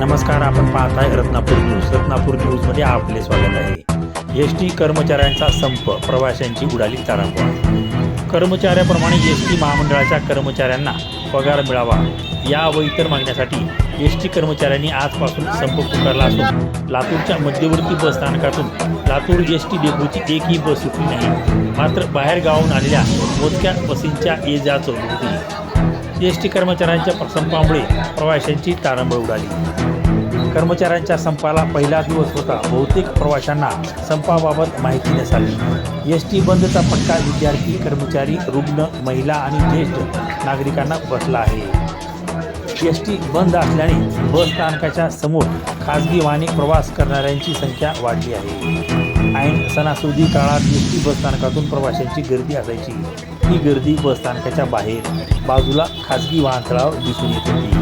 नमस्कार आपण पाहताय रत्नापूर न्यूज. रत्नापूर न्यूजमध्ये आपले स्वागत आहे. एस टी कर्मचाऱ्यांचा संप प्रवाशांची उडाली तारांबळ कर्मचाऱ्याप्रमाणे एस टी महामंडळाच्या कर्मचाऱ्यांना पगार मिळावा. या व इतर मागण्यासाठी एस टी कर्मचाऱ्यांनी आजपासून संप पुकारला असून लातूरच्या मध्यवर्ती बस स्थानकातून लातूर एस टी डेपोची एकही बस सुटली नाही. मात्र बाहेर गावाहून आलेल्या मोजक्या बसींच्या ये जाच होती एस टी कर्मचाऱ्यांच्या संपामुळे प्रवाशांची तारंबळ उडाली. कर्मचाऱ्यांच्या संपाला पहिला दिवस होता. बहुतेक प्रवाशांना संपाबाबत माहिती नसावी. एस टी बंदचा फटका विद्यार्थी कर्मचारी रुग्ण महिला आणि ज्येष्ठ नागरिकांना बसला आहे. एस टी बंद असल्याने बस स्थानकाच्या समोर खाजगी वाहने प्रवास करणाऱ्यांची संख्या वाढली आहे. ऐन सणासुदी काळात एस टी बस स्थानकातून प्रवाशांची गर्दी असायची. ही गर्दी बस स्थानकाच्या बाहेर बाजूला खाजगी वाहनतळावर दिसून येत होती.